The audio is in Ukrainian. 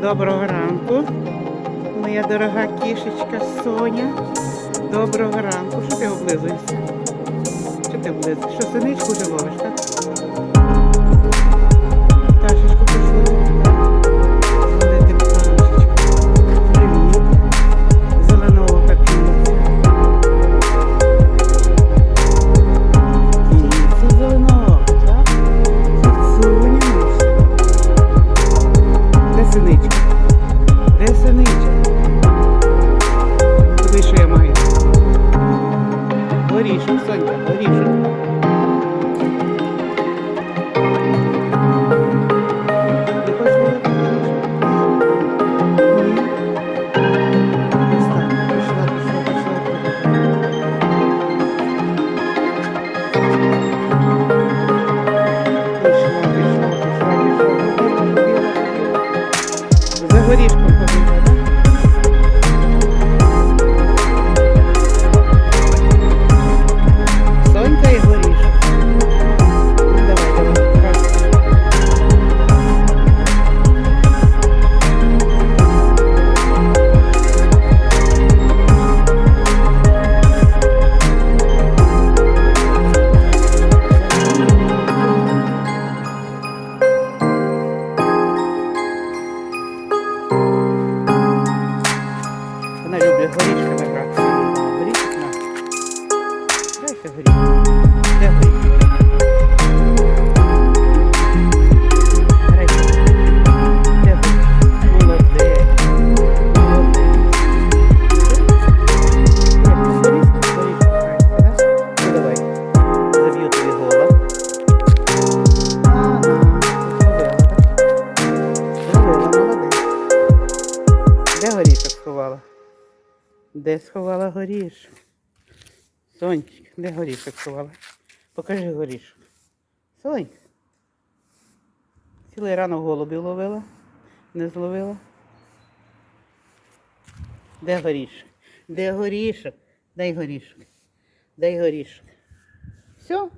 Доброго ранку, моя дорога кішечка Соня. Доброго ранку. Що ти облизуєшся? Що ти облизуєш? Що синичку вже ловиш, так? Де синичка? Куди що я маю? Горішок, Сонька, горішок. Ти хочеш Зробила, так? Зробила, молодець. Де горішок сховала? Де сховала горішок? Сонечка, де горішок сховала? Покажи горішок. Сонь. Цілий ранок голубів ловила. Не зловила. Де горішок? Де горішок? Дай горішок. Дай горішок. Все?